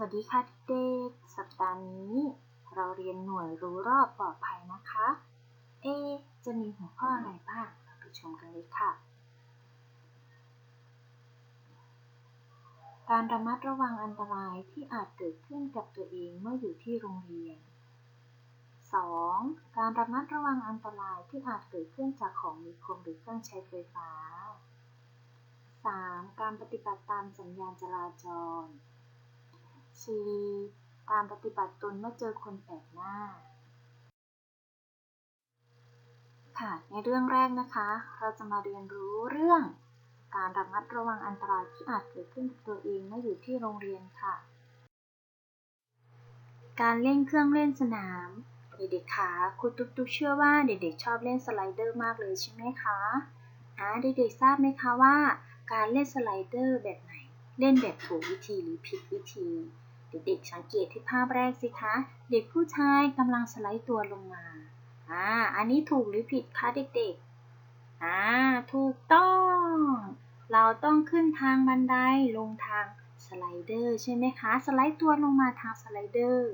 วัสดีค่ะเด็ก สัปดาห์นี้ เราเรียนหน่วยรู้รอบปลอดภัยนะคะ เอ จะมีหัวข้ออะไรบ้างเราไปชมกันเลยค่ะ การระมัดระวังอันตรายที่อาจเกิดขึ้นกับตัวเองเมื่ออยู่ที่โรงเรียน 2. การระมัดระวังอันตรายที่อาจเกิดขึ้นจากของมีคมหรือเครื่องใช้ไฟฟ้า 3. การปฏิบัติตามสัญญาณจราจร 4. การปฏิบัติตนเมื่อเจอคนแปลกหน้า ค่ะ ในเรื่องแรกนะคะ เราจะมาเรียนรู้เรื่อง การระมัดระวังอันตรายที่อาจเกิดขึ้นกับตัวเองเมื่ออยู่ที่โรงเรียนค่ะ การเล่นเครื่องเล่นสนามเด็กๆคะคุณตุ๊กตุ๊กเชื่อว่าเด็กๆชอบเล่นสไลเดอร์มากเลยใช่ไหมคะอ่าเด็กๆทราบไหมคะว่า การเล่นสไลเดอร์แบบไหน เล่นแบบถูกวิธีหรือผิดวิธี เด็กๆสังเกตที่ภาพแรกสิคะ เด็กผู้ชายกำลังสไลด์ตัวลงมา อ่า อันนี้ถูกหรือผิดคะเด็กๆ อ่า ถูกต้อง เราต้องขึ้นทางบันไดลงทางสไลเดอร์ใช่ไหมคะ สไลด์ตัวลงมาทางสไลเดอร์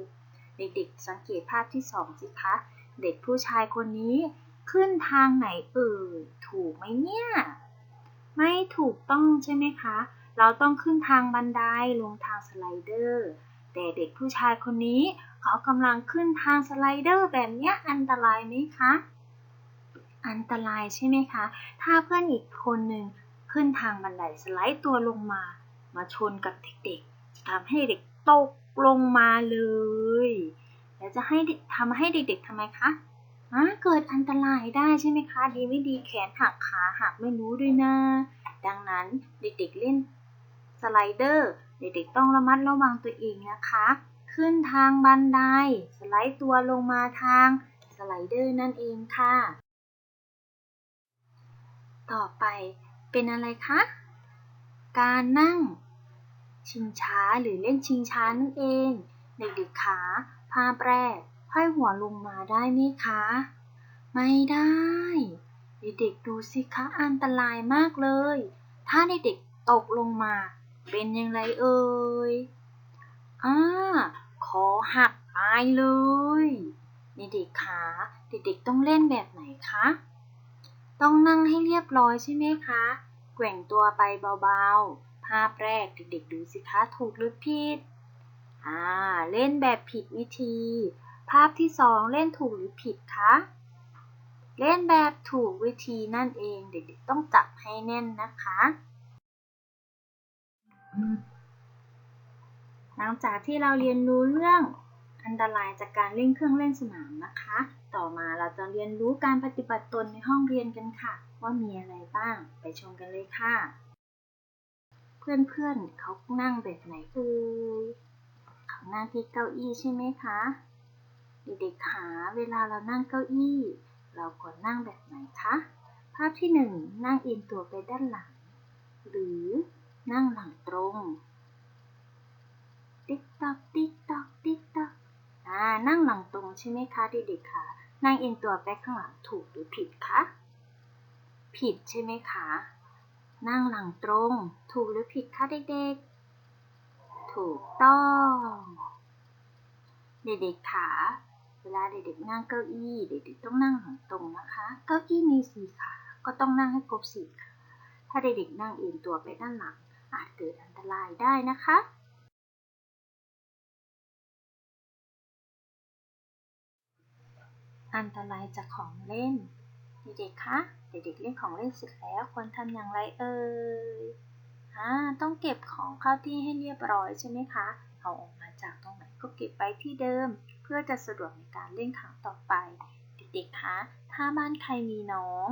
เด็กๆ สังเกตภาพที่สองสิคะ เด็กผู้ชายคนนี้ขึ้นทางไหนเอ่ย ถูกไหมเนี่ย ไม่ถูกต้องใช่ไหมคะ เราต้องขึ้นทางบันไดลงทางสไลเดอร์ แต่เด็กผู้ชายคนนี้เขากำลังขึ้นทางสไลเดอร์แบบนี้อันตรายไหมคะ อันตรายใช่ไหมคะ ถ้าเพื่อนอีกคนหนึ่งขึ้นทางบันไดสไลด์ตัวลงมา มาชนกับเด็กๆ จะทำให้เด็กตกลงมาเลย แล้วจะให้ทำให้เด็กๆทำไมคะอ่าเกิดอันตรายได้ใช่ไหมคะ ดีไม่ดีแขนหักขาหักไม่รู้ด้วยนะ ดังนั้นเด็กๆเล่นสไลเดอร์ เด็กๆต้องระมัดระวังตัวเองนะคะ ขึ้นทางบันได สไลด์ตัวลงมาทางสไลเดอร์นั่นเองค่ะ ต่อไปเป็นอะไรคะ การนั่ง ชิงช้าหรือเล่นชิงช้านั่นเอง เด็กๆขาภาพแรกห้อยหัวลงมาได้ไหมคะ ไม่ได้ เด็กๆดูสิคะอันตรายมากเลย ถ้าเด็กๆตกลงมา เป็นยังไงเอ่ยอ่าคอหักตายเลยเด็กขาเด็กๆต้องเล่นแบบไหนคะ ต้องนั่งให้เรียบร้อยใช่ไหมคะ แกว่งตัวไปเบาๆ ภาพแรกเด็กๆดูสิคะถูกหรือผิด อ่า เล่นแบบผิดวิธี ภาพที่สองเล่นถูกหรือผิดคะ เล่นแบบถูกวิธีนั่นเองเด็กๆต้องจับให้แน่นนะคะ หลังจากที่เราเรียนรู้เรื่องอันตรายจากการเล่นเครื่องเล่นสนามนะคะ ต่อมาเราจะเรียนรู้การปฏิบัติตนในห้องเรียนกันค่ะ ว่ามีอะไรบ้าง ไปชมกันเลยค่ะ เพื่อนๆเขานั่งแบบไหนเอ่ยเขานั่งที่เก้าอี้ใช่ไหมคะ เด็กๆขาเวลาเรานั่งเก้าอี้ เราควรนั่งแบบไหนคะ ภาพที่หนึ่งนั่งเอียงตัวไปด้านหลัง หรือ นั่งหลังตรง ติ๊กตอกติ๊กตอกติ๊กตอกอ่านั่งหลังตรงใช่ไหมคะเด็กๆคะนั่งเอียงตัวไปข้างหลังถูกหรือผิดคะ ผิดใช่ไหมคะ นั่งหลังตรง ถูกหรือผิดคะเด็กๆ ถูกต้อง เด็กๆขาเวลาเด็กๆนั่งเก้าอี้เด็กๆต้องนั่งหลังตรงนะคะ เก้าอี้มีสี่ขา ก็ต้องนั่งให้ครบสี่ขา ถ้าเด็กๆนั่งเอียงตัวไปด้านหลัง อาจเกิดอันตรายได้นะคะอันตรายจากของเล่น เด็กๆ คะ เด็กๆ เล่นของเล่นเสร็จแล้วควรทำอย่างไรเอ่ยอ่าต้องเก็บของเข้าที่ให้เรียบร้อยใช่ไหมคะ เอาออกมาจากตรงไหนก็เก็บไว้ที่เดิม เพื่อจะสะดวกในการเล่นครั้งต่อไป เด็กๆ คะ ถ้าบ้านใครมีน้อง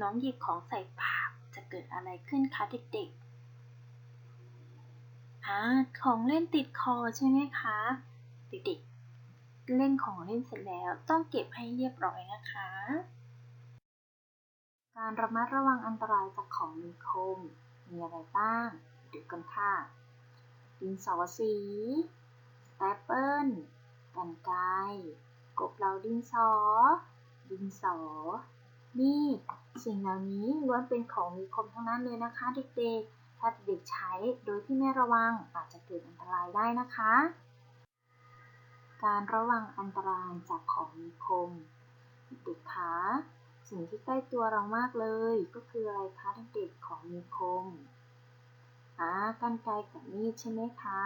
น้องหยิบของใส่ปากจะเกิดอะไรขึ้นคะเด็กๆ อ่าของเล่นติดคอใช่ไหมคะเด็กๆเล่นของเล่นเสร็จแล้วต้องเก็บให้เรียบร้อยนะคะ การระมัดระวังอันตรายจากของมีคม มีอะไรบ้างดูกันค่ะดินสอสีสเตปเปิลกันไกกบเหลาดินสอ ดินสอ มีด สิ่งเหล่านี้ล้วนเป็นของมีคมทั้งนั้นเลยนะคะเด็กๆ ถ้าเด็กใช้โดยที่ไม่ระวังอาจจะเกิดอันตรายได้นะคะ การระวังอันตรายจากของมีคม เด็กคะสิ่งที่ใกล้ตัวเรามากเลย ก็คืออะไรคะเด็กๆของมีคมอ่ากันไกรกับมีดใช่ไหมคะ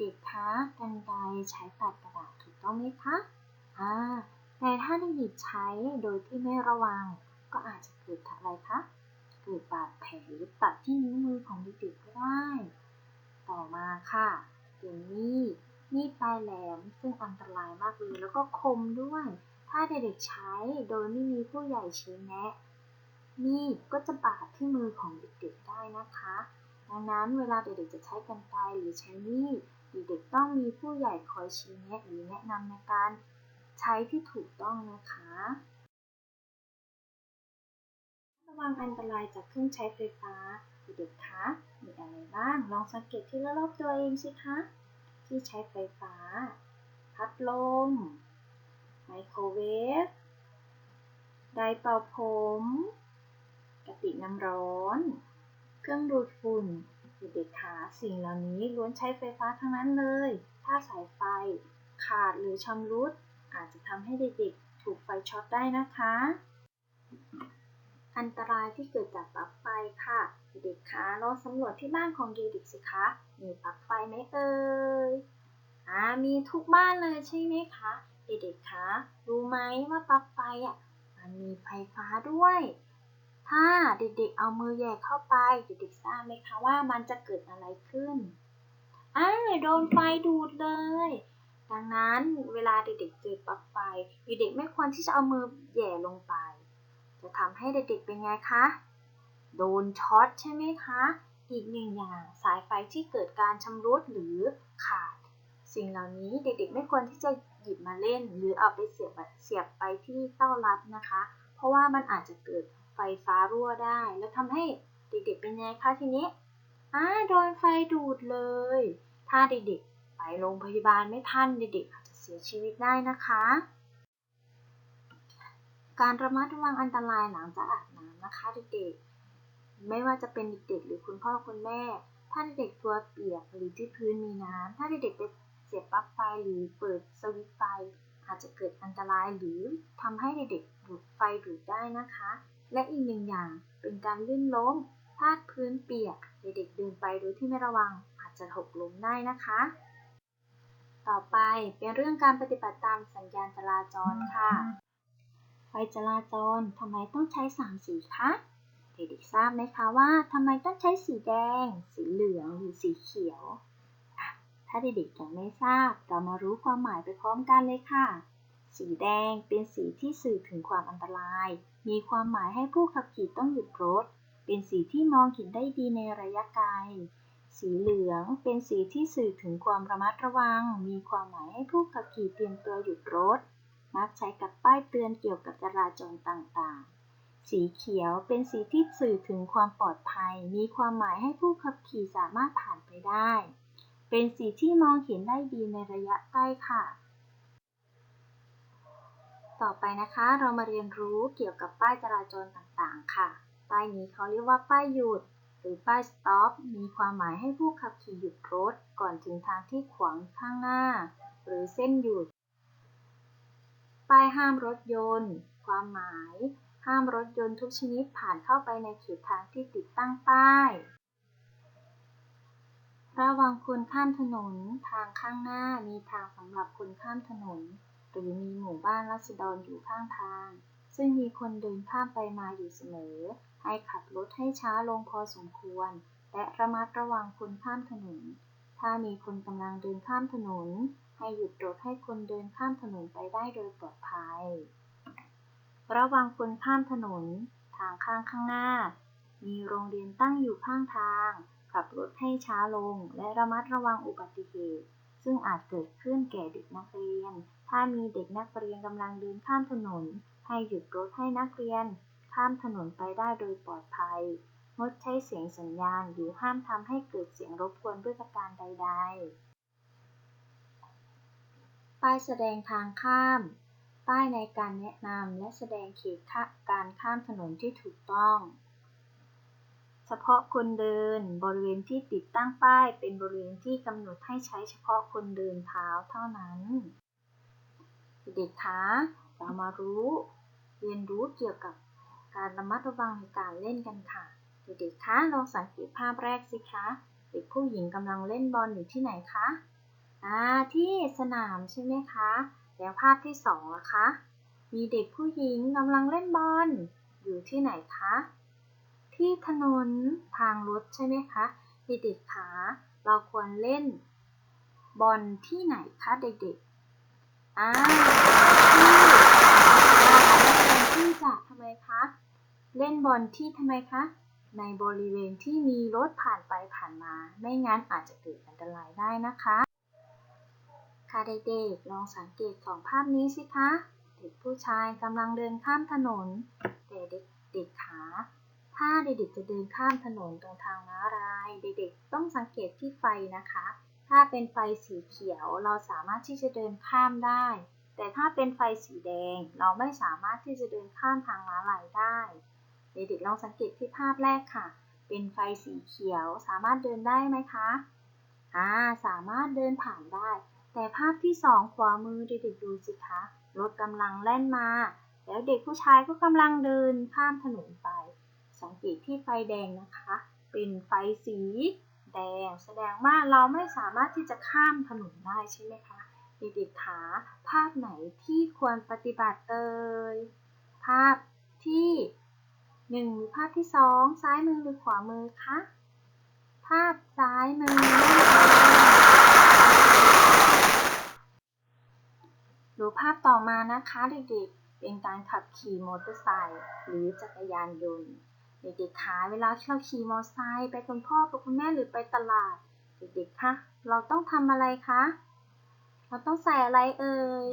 เด็กๆคะกันไกรใช้ตัดกระดาษถูกต้องไหมคะอ่าแต่ถ้าเด็กๆใช้โดยที่ไม่ระวัง ก็อาจจะเกิดอะไรคะ กิดบาดแผลหรือตัดที่นิ้วมือของเด็กๆก็ได้ ต่อมาค่ะเป็นมีดมีดปลายแหลมซึ่งอันตรายมากเลยแล้วก็คมด้วย ถ้าเด็กๆใช้โดยไม่มีผู้ใหญ่ชี้แนะมีดก็จะบาดที่มือของเด็กๆได้นะคะ ดังนั้นเวลาเด็กๆจะใช้กรรไกรหรือใช้มีดเด็กๆต้องมีผู้ใหญ่คอยชี้แนะหรือแนะนำในการใช้ที่ถูกต้องนะคะ วังอันตรายจากเครื่องใช้ไฟฟ้า เด็กๆคะ มีอะไรบ้าง ลองสังเกตที่รอบๆตัวเองสิคะ ที่ใช้ไฟฟ้า พัดลม ไมโครเวฟ ไดร์เป่าผม กระติกน้ำร้อน เครื่องดูดฝุ่น เด็กๆคะ สิ่งเหล่านี้ล้วนใช้ไฟฟ้าทั้งนั้นเลย ถ้าสายไฟขาดหรือชำรุด อาจจะทำให้เด็กๆ ถูกไฟช็อตได้นะคะ อันตรายที่เกิดจากปลั๊กไฟค่ะ เด็กๆคะลองสำรวจที่บ้านของเด็กๆสิคะ มีปลั๊กไฟไหมเอ่ยอ่ามีทุกบ้านเลยใช่ไหมคะ เด็กๆคะรู้ไหมว่าปลั๊กไฟอะมันมีไฟฟ้าด้วย ถ้าเด็กๆเอามือแย่เข้าไป เด็กๆทราบไหมคะว่ามันจะเกิดอะไรขึ้นอ่าโดนไฟดูดเลย ดังนั้นเวลาเด็กๆเจอปลั๊กไฟ เด็กๆไม่ควรที่จะเอามือแย่ลงไป จะทำให้เด็กๆเป็นไงคะ โดนช็อตใช่ไหมคะ อีกหนึ่งอย่างสายไฟที่เกิดการชำรุดหรือขาด สิ่งเหล่านี้เด็กๆไม่ควรที่จะหยิบมาเล่น หรือเอาไปเสียบเสียบไปที่เต้ารับนะคะ เพราะว่ามันอาจจะเกิดไฟฟ้ารั่วได้ แล้วทำให้เด็กๆเป็นไงคะทีนี้อ่าโดนไฟดูดเลย ถ้าเด็กๆไปโรงพยาบาลไม่ทันเด็กๆอาจจะเสียชีวิตได้นะคะ การระมัดระวังอันตรายหลังจากอาบน้ำนะคะเด็กๆ ไม่ว่าจะเป็นเด็กๆหรือคุณพ่อคุณแม่ ถ้าเด็กตัวเปียกหรือที่พื้นมีน้ำถ้าเด็กๆไปเสียบปลั๊กไฟหรือเปิดสวิตช์ไฟอาจจะเกิดอันตรายหรือทำให้เด็กๆดูดไฟดูดได้นะคะ และอีกหนึ่งอย่างเป็นการลื่นล้มพลาดพื้นเปียกเด็กๆเดินไปโดยที่ไม่ระวังอาจจะหกล้มได้นะคะ ต่อไปเป็นเรื่องการปฏิบัติตามสัญญาณจราจรค่ะ ไฟจราจรทำไมต้องใช้สามสีคะเด็กๆทราบไหมคะว่าทำไมต้องใช้สีแดง สีเหลืองหรือสีเขียว ถ้าเด็กๆยังไม่ทราบ เรามารู้ความหมายไปพร้อมกันเลยค่ะ สีแดงเป็นสีที่สื่อถึงความอันตราย มีความหมายให้ผู้ขับขี่ต้องหยุดรถ เป็นสีที่มองเห็นได้ดีในระยะไกล สีเหลืองเป็นสีที่สื่อถึงความระมัดระวัง มีความหมายให้ผู้ขับขี่เตรียมตัวหยุดรถ มักใช้กับป้ายเตือนเกี่ยวกับจราจรต่างๆ สีเขียวเป็นสีที่สื่อถึงความปลอดภัย มีความหมายให้ผู้ขับขี่สามารถผ่านไปได้ เป็นสีที่มองเห็นได้ดีในระยะใกล้ค่ะ ต่อไปนะคะเรามาเรียนรู้เกี่ยวกับป้ายจราจรต่างๆ ค่ะ ป้ายนี้เขาเรียกว่าป้ายหยุดหรือป้าย stop มีความหมายให้ผู้ขับขี่หยุดรถก่อนถึงทางที่ขวางข้างหน้า หรือเส้นหยุด ป้ายห้ามรถยนต์ ความหมาย ห้ามรถยนต์ทุกชนิดผ่านเข้าไปในเขตทางที่ติดตั้งป้าย ระวังคนข้ามถนน ทางข้างหน้ามีทางสำหรับคนข้ามถนน หรือมีหมู่บ้านรัษฎรอยู่ข้างทาง ซึ่งมีคนเดินข้ามไปมาอยู่เสมอ ให้ขับรถให้ช้าลงพอสมควร และระมัดระวังคนข้ามถนน ถ้ามีคนกำลังเดินข้ามถนน ให้หยุดรถให้คนเดินข้ามถนนไปได้โดยปลอดภัย ระวังคนข้ามถนน ทางข้างข้างหน้า มีโรงเรียนตั้งอยู่ข้างทาง ขับรถให้ช้าลง และระมัดระวังอุบัติเหตุ ซึ่งอาจเกิดขึ้นแก่เด็กนักเรียน ถ้ามีเด็กนักเรียนกำลังเดินข้ามถนน ให้หยุดรถให้นักเรียน ข้ามถนนไปได้โดยปลอดภัย งดใช้เสียงสัญญาณหรือห้ามทำให้เกิดเสียงรบกวนด้วยประการใด ๆ ป้ายแสดงทางข้าม ป้ายในการแนะนำและแสดงเขตการข้ามถนนที่ถูกต้อง เฉพาะคนเดิน บริเวณที่ติดตั้งป้ายเป็นบริเวณที่กำหนดให้ใช้เฉพาะคนเดินเท้าเท่านั้น เด็กคะเรามารู้ เรียนรู้เกี่ยวกับการระมัดระวังในการเล่นกันค่ะ เด็กๆคะลองสังเกตภาพแรกสิคะ เด็กผู้หญิงกำลังเล่นบอลอยู่ที่ไหนคะ อ่าที่สนามใช่ไหมคะ แล้วภาพที่สองล่ะคะ มีเด็กผู้หญิงกำลังเล่นบอลอยู่ที่ไหนคะ ที่ถนนทางรถใช่ไหมคะเด็กๆคะเราควรเล่นบอลที่ไหนคะเด็กๆอ่าที่ที่จะทำไมคะ เล่นบอลที่ทำไมคะ ในบริเวณที่มีรถผ่านไปผ่านมา ไม่งั้นอาจจะเกิดอันตรายได้นะคะ ค่ะเด็กๆ ลองสังเกตสองภาพนี้สิคะ เด็กผู้ชายกำลังเดินข้ามถนน แต่เด็กๆขา ถ้าเด็กๆจะเดินข้ามถนนตรงทางม้าลาย เด็กๆ ต้องสังเกตที่ไฟนะคะ ถ้าเป็นไฟสีเขียวเราสามารถที่จะเดินข้ามได้ แต่ถ้าเป็นไฟสีแดงเราไม่สามารถที่จะเดินข้ามทางม้าลายได้ เด็กๆ ลองสังเกตที่ภาพแรกค่ะ เป็นไฟสีเขียวสามารถเดินได้ไหมคะ อ่า สามารถเดินผ่านได้ แต่ภาพที่สองขวามือเด็กๆดูสิคะ รถกำลังแล่นมา แล้วเด็กผู้ชายก็กำลังเดินข้ามถนนไป สังเกตที่ไฟแดงนะคะ เป็นไฟสีแดง แสดงว่าเราไม่สามารถที่จะข้ามถนนได้ใช่ไหมคะ เด็กๆคะภาพไหนที่ควรปฏิบัติเอ่ย ภาพที่หนึ่งหรือภาพที่สองซ้ายมือหรือขวามือคะ ภาพซ้ายมือนั่นเอง ดูภาพต่อมานะคะเด็กๆ เป็นการขับขี่มอเตอร์ไซค์หรือจักรยานยนต์ เด็กๆคะเวลาที่เราขี่มอเตอร์ไซค์ไปกับคุณพ่อกับคุณแม่หรือไปตลาด เด็กๆคะเราต้องทำอะไรคะ เราต้องใส่อะไรเอ่ย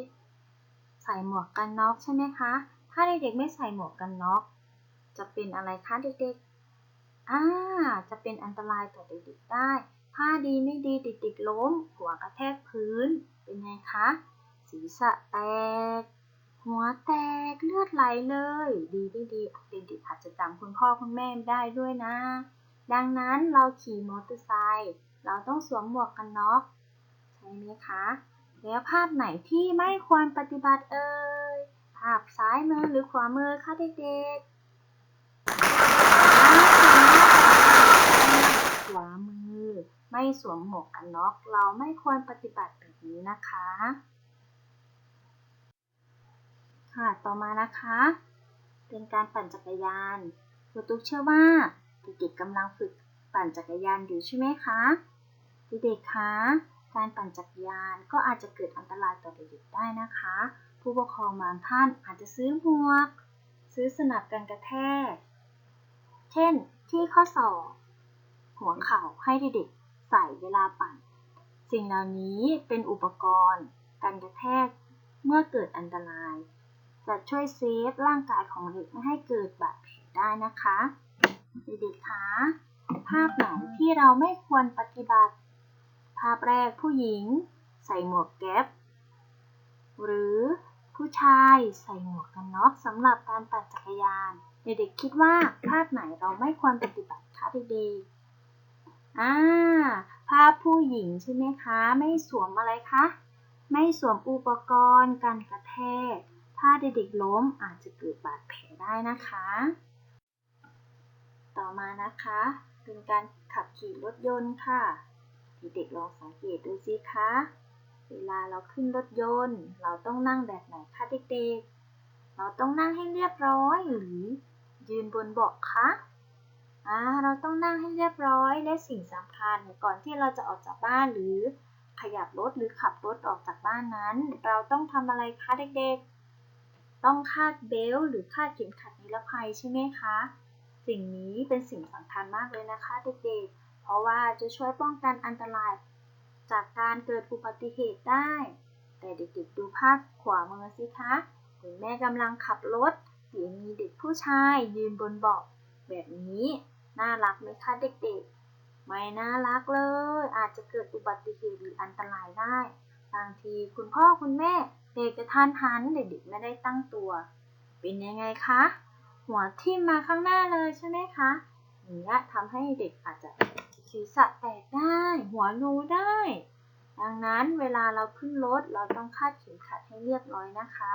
ใส่หมวกกันน็อกใช่ไหมคะ ถ้าเด็กๆไม่ใส่หมวกกันน็อก จะเป็นอะไรคะเด็กๆ อ่า จะเป็นอันตรายต่อเด็กๆได้ ถ้าดีไม่ดีเด็กๆล้ม หัวกระแทกพื้น เป็นไงคะ ศีรษะแตก หัวแตกเลือดไหลเลย ดีไม่ดีเด็กๆอาจจะจำคุณพ่อคุณแม่ไม่ได้ด้วยนะ ดังนั้นเราขี่มอเตอร์ไซค์เราต้องสวมหมวกกันน็อกใช่ไหมคะ แล้วภาพไหนที่ไม่ควรปฏิบัติเอ่ยภาพซ้ายมือหรือขวามือคะเด็กๆขวามือไม่สวมหมวกกันน็อกเราไม่ควรปฏิบัติแบบนี้นะคะ ค่ะ ต่อมานะคะ เป็นการปั่นจักรยานครูตุ๊กเชื่อว่าเด็กๆกำลังฝึกปั่นจักรยานอยู่ใช่ไหมคะเด็กๆคะการปั่นจักรยานก็อาจจะเกิดอันตรายต่อเด็กๆได้นะคะ ผู้ปกครองบางท่านอาจจะซื้อหมวก ซื้อสนับกันกระแทก เช่น ที่ข้อศอกหัวเข่าให้เด็กๆใส่เวลาปั่น สิ่งเหล่านี้เป็นอุปกรณ์ กันกระแทกเมื่อเกิดอันตราย จะช่วยเซฟร่างกายของเด็กไม่ให้เกิดบาดแผลได้นะคะเด็กๆคะภาพไหนที่เราไม่ควรปฏิบัติ ภาพแรกผู้หญิง ใส่หมวกแก๊ปหรือผู้ชายใส่หมวกกันน็อกสำหรับการปั่นจักรยาน เด็กๆคิดว่าภาพไหนเราไม่ควรปฏิบัติคะเด็กๆอ่าภาพผู้หญิงใช่ไหมคะ ไม่สวมอะไรคะ ไม่สวมอุปกรณ์กันกระแทก ถ้าเด็กๆล้มอาจจะเกิดบาดแผลได้นะคะ ต่อมานะคะเป็นการขับขี่รถยนต์ค่ะ เด็กๆลองสังเกตดูสิคะ เวลาเราขึ้นรถยนต์ เราต้องนั่งแบบไหนคะเด็กๆ เราต้องนั่งให้เรียบร้อยหรือยืนบนเบาะคะอ่าเราต้องนั่งให้เรียบร้อยและสิ่งสำคัญก่อนที่เราจะออกจากบ้านหรือขยับรถหรือขับรถออกจากบ้านนั้น เราต้องทำอะไรคะเด็กๆ ต้องคาดเบลต์หรือคาดเข็มขัดนิรภัยใช่ไหมคะ สิ่งนี้เป็นสิ่งสำคัญมากเลยนะคะเด็กๆ เพราะว่าจะช่วยป้องกันอันตราย จากการเกิดอุบัติเหตุได้ แต่เด็กๆดูภาพขวามือสิคะคุณแม่กำลังขับรถเดี๋ยวมีเด็กผู้ชายยืนบนเบาะแบบนี้ น่ารักไหมคะเด็กๆ ไม่น่ารักเลย อาจจะเกิดอุบัติเหตุหรืออันตรายได้ บางทีคุณพ่อคุณแม่ เด็กจะทานหันเด็กๆไม่ได้ตั้งตัว เป็นยังไงคะ หัวทิ่มมาข้างหน้าเลยใช่ไหมคะอย่างเงี้ยทำให้เด็กอาจจะศีรษะแตกได้ หัวรูได้ ดังนั้นเวลาเราขึ้นรถเราต้องคาดเข็มขัดให้เรียบร้อยนะคะ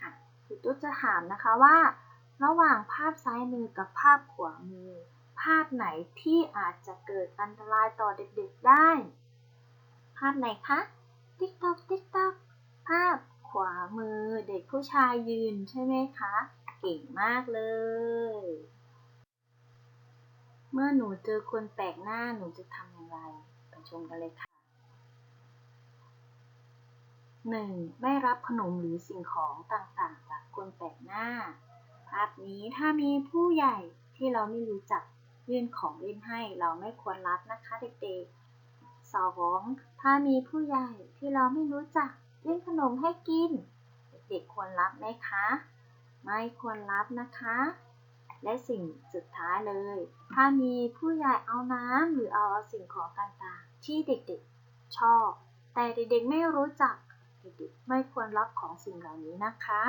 อะครูตุ๊จะถามนะคะว่า ระหว่างภาพซ้ายมือกับภาพขวามือ ภาพไหนที่อาจจะเกิดอันตรายต่อเด็กๆได้ ภาพไหนคะ ติ๊กตอกติ๊กตอกาพขวามือเด็กผู้ชายยืนใช่ไหมคะ เก่งมากเลย เมื่อหนูเจอคนแปลกหน้าหนูจะทำอย่างไรไปชมกันเลยค่ะ 1. ไม่รับขนมหรือสิ่งของต่างๆ จากคนแปลกหน้า ภาพนี้ถ้ามีผู้ใหญ่ที่เราไม่รู้จักยื่นของเล่นให้เราไม่ควรรับนะคะเด็กๆ 2. ถ้ามีผู้ใหญ่ที่เราไม่รู้จัก ยื่นขนมให้กิน เด็กๆควรรับไหมคะ ไม่ควรรับนะคะ และสิ่งสุดท้ายเลย ถ้ามีผู้ใหญ่เอาน้ำหรือเอาสิ่งของต่างๆ ที่เด็กๆ ชอบ แต่เด็กๆไม่รู้จัก เด็กๆไม่ควรรับของสิ่งเหล่านี้นะคะ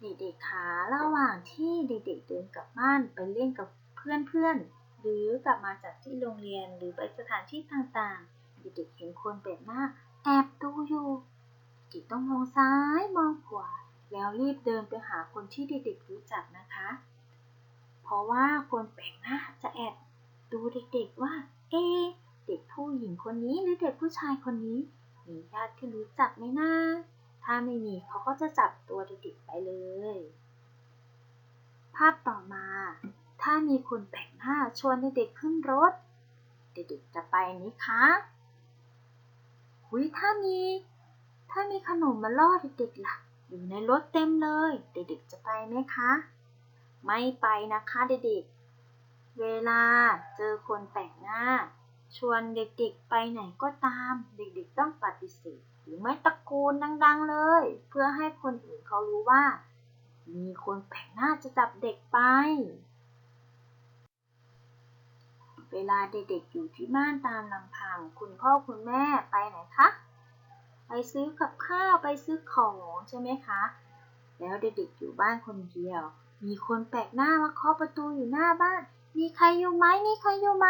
เด็กๆคะระหว่างที่เด็กๆเดินกลับบ้านไปเล่นกับเพื่อนๆ หรือกลับมาจากที่โรงเรียนหรือไปสถานที่ต่างๆ เด็กๆเห็นคนแปลกหน้า แอบดูอยู่เด็กต้องมองซ้ายมองขวา แล้วรีบเดินไปหาคนที่เด็กๆรู้จักนะคะ เพราะว่าคนแปลกหน้าจะแอบดูเด็กๆว่า เอ๊เด็กผู้หญิงคนนี้หรือเด็กผู้ชายคนนี้ มีญาติที่รู้จักไหมนะถ้าไม่มีเขาก็จะจับตัวเด็กๆไปเลย ภาพต่อมา ถ้ามีคนแปลกหน้าชวนเด็กๆขึ้นรถ เด็กๆจะไปไหมคะ หุยถ้ามี ถ้ามีขนมมาล่อเด็กๆล่ะ อยู่ในรถเต็มเลย เด็กๆจะไปไหมคะ ไม่ไปนะคะเด็กๆ เวลาเจอคนแปลกหน้า ชวนเด็กๆไปไหนก็ตาม เด็กๆต้องปฏิเสธหรือไม่ตะโกนดัง ๆ เลย เพื่อให้คนอื่นเขารู้ว่า มีคนแปลกหน้าจะจับเด็กไป เวลาเด็กๆอยู่ที่บ้านตามลำพัง คุณพ่อคุณแม่ไปไหนคะ ไปซื้อกับข้าวไปซื้อของใช่ไหมคะ แล้วเด็กๆอยู่บ้านคนเดียว มีคนแปลกหน้ามาเคาะประตูอยู่หน้าบ้าน มีใครอยู่ไหมมีใครอยู่ไหม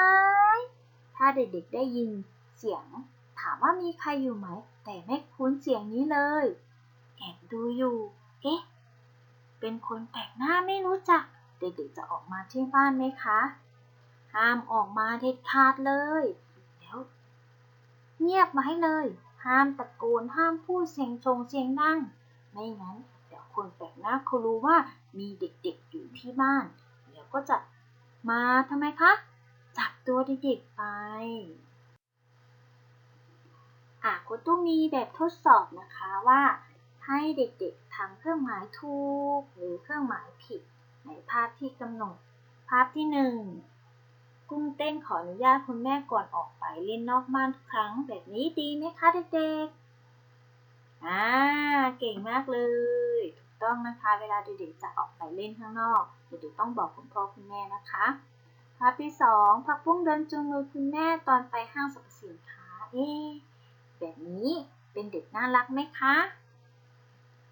ถ้าเด็กๆได้ยินเสียง ถามว่ามีใครอยู่ไหม แต่ไม่คุ้นเสียงนี้เลย แอบดูอยู่ เอ๊ะ เป็นคนแปลกหน้าไม่รู้จัก เด็กๆจะออกมาที่บ้านไหมคะ ห้ามออกมาเด็ดขาดเลยแล้วเงียบไว้เลย ห้ามตะโกนห้ามพูดเสียงทรงเสียงดังไม่งั้น เดี๋ยวคนแปลกหน้าเขารู้ว่ามีเด็กๆอยู่ที่บ้าน เดี๋ยวก็จะมาทำไมคะ จับตัวเด็กๆไปอะคุณตู้มีแบบทดสอบนะคะว่าให้เด็กๆทำเครื่องหมายถูกหรือเครื่องหมายผิดในภาพที่กำหนด ภาพที่หนึ่ง กุ้งเต้นขออนุญาตคุณแม่ก่อนออกไปเล่นนอกบ้านทุกครั้งแบบนี้ดีไหมคะเด็กๆ อ่า เก่งมากเลย ถูกต้องนะคะ เวลาเด็กๆจะออกไปเล่นข้างนอกเด็กๆต้องบอกคุณพ่อคุณแม่นะคะภาพที่สองผักบุ้งเดินจูงมือคุณแม่ตอนไปห้างสรรพสินค้า เอ๊แบบนี้เป็นเด็กน่ารักไหมคะ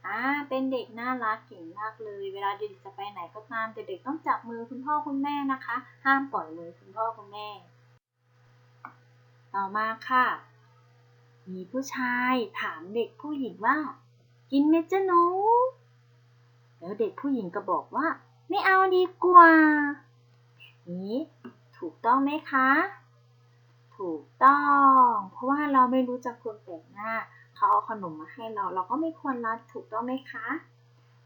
อ่า เป็นเด็กน่ารักเก่งมากเลย เวลาเด็กจะไปไหนก็ตามเด็กๆต้องจับมือคุณพ่อคุณแม่นะคะ ห้ามปล่อยมือคุณพ่อคุณแม่ ต่อมาค่ะ มีผู้ชายถามเด็กผู้หญิงว่า กินไหมจ๊ะหนูแล้วเด็กผู้หญิงก็บอกว่า ไม่เอาดีกว่า นี้ถูกต้องไหมคะ ถูกต้อง เพราะว่าเราไม่รู้จักคนแปลกหน้า เขาเอาขนมมาให้เรา เราก็ไม่ควรรับถูกต้องไหมคะ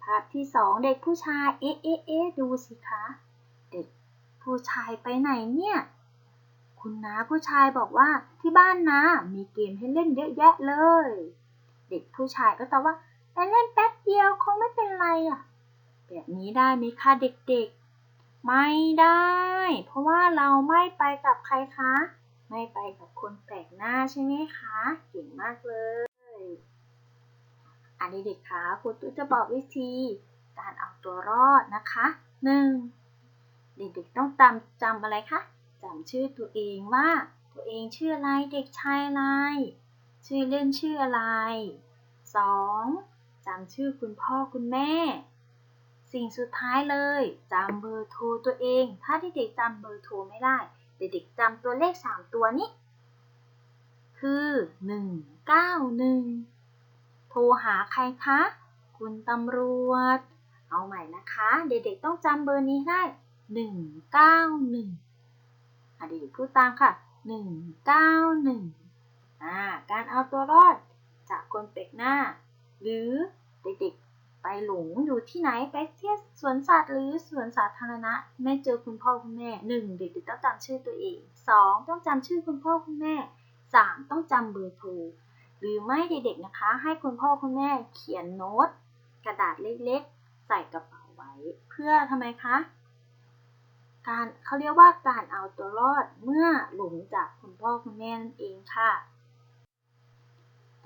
ภาพที่สองเด็กผู้ชาย เอ๊ะเอ๊ะเอ๊ะดูสิคะ เด็กผู้ชายไปไหนเนี่ย คุณน้าผู้ชายบอกว่าที่บ้านนะมีเกมให้เล่นเยอะแยะเลย เด็กผู้ชายก็ตอบว่าไปเล่นแป๊บเดียวคงไม่เป็นไรอะ แบบนี้ได้ไหมคะเด็กๆ ไม่ได้ เพราะว่าเราไม่ไปกับใครคะ ไม่ไปกับคนแปลกหน้าใช่ไหมคะ เก่งมากเลย อันนี้เด็กคะครูตุ้จะบอกวิธีการเอาตัวรอดนะคะหนึ่งเด็กๆต้องจำจำอะไรคะจำชื่อตัวเองว่า ตัวเองชื่ออะไรเด็กชายอะไร ชื่อเล่นชื่ออะไรสองจำชื่อคุณพ่อคุณแม่ สิ่งสุดท้ายเลยจำเบอร์โทรตัวเอง ถ้าเด็กๆจำเบอร์โทรไม่ได้ เด็กๆจำตัวเลข 3 ตัวนี้ คือ 191 โทรหาใครคะ คุณตำรวจ เอาใหม่นะคะ เด็กๆต้องจำเบอร์นี้ได้191อะเด็กๆพูดตามค่ะ 191อ่าการเอาตัวรอดจากคนแปลกหน้า หรือเด็กๆไปหลงอยู่ที่ไหนไปเที่ยวสวนสัตว์หรือสวนสาธารณะไม่เจอคุณพ่อคุณแม่หนึ่งเด็กๆต้องจำชื่อตัวเองสองต้องจำชื่อคุณพ่อคุณแม่สามต้องจำเบอร์โทร หรือไม่เด็กๆนะคะ ให้คุณพ่อคุณแม่เขียนโน้ต กระดาษเล็กๆ ใส่กระเป๋าไว้ เพื่อทำไมคะ การเขาเรียกว่าการเอาตัวรอดเมื่อหลงจากคุณพ่อคุณแม่นั่นเองค่ะ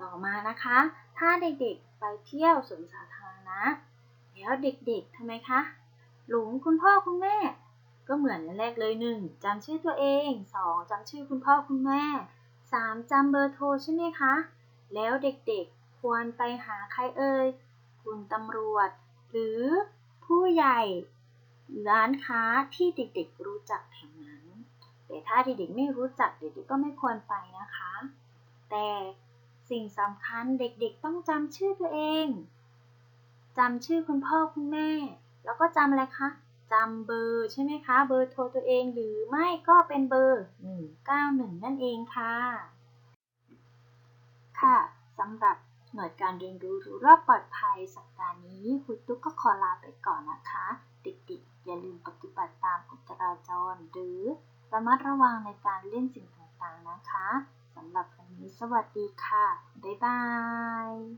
ต่อมานะคะ ถ้าเด็กๆไปเที่ยวสวนสาธารณะแล้วเด็กๆทำไมคะ หลงคุณพ่อคุณแม่ ก็เหมือนแรกเลยหนึ่งจำชื่อตัวเองสองจำชื่อคุณพ่อคุณแม่สามจำเบอร์โทรใช่ไหมคะ แล้วเด็กๆ ควรไปหาใครเอ่ย คุณตำรวจ หรือผู้ใหญ่ ร้านค้าที่เด็กๆ รู้จักแถวนั้น แต่ถ้าเด็กๆ ไม่รู้จักเด็กๆ ก็ไม่ควรไปนะคะ แต่สิ่งสำคัญเด็กๆ ต้องจำชื่อตัวเองจำชื่อคุณพ่อคุณแม่ แล้วก็จำอะไรคะจำเบอร์ใช่ไหมคะ เบอร์โทรตัวเองหรือไม่ก็เป็นเบอร์ 191 นั่นเองค่ะ ค่ะสำหรับหน่วยการเรียนรู้รู้รอบปลอดภัยสัปดาห์นี้คุณตุ๊กก็ขอลาไปก่อนนะคะ เด็กๆ อย่าลืมปฏิบัติตามกฎจราจร หรือระมัดระวังในการเล่นสิ่งต่างๆนะคะสำหรับวันนี้สวัสดีค่ะ บ๊ายบาย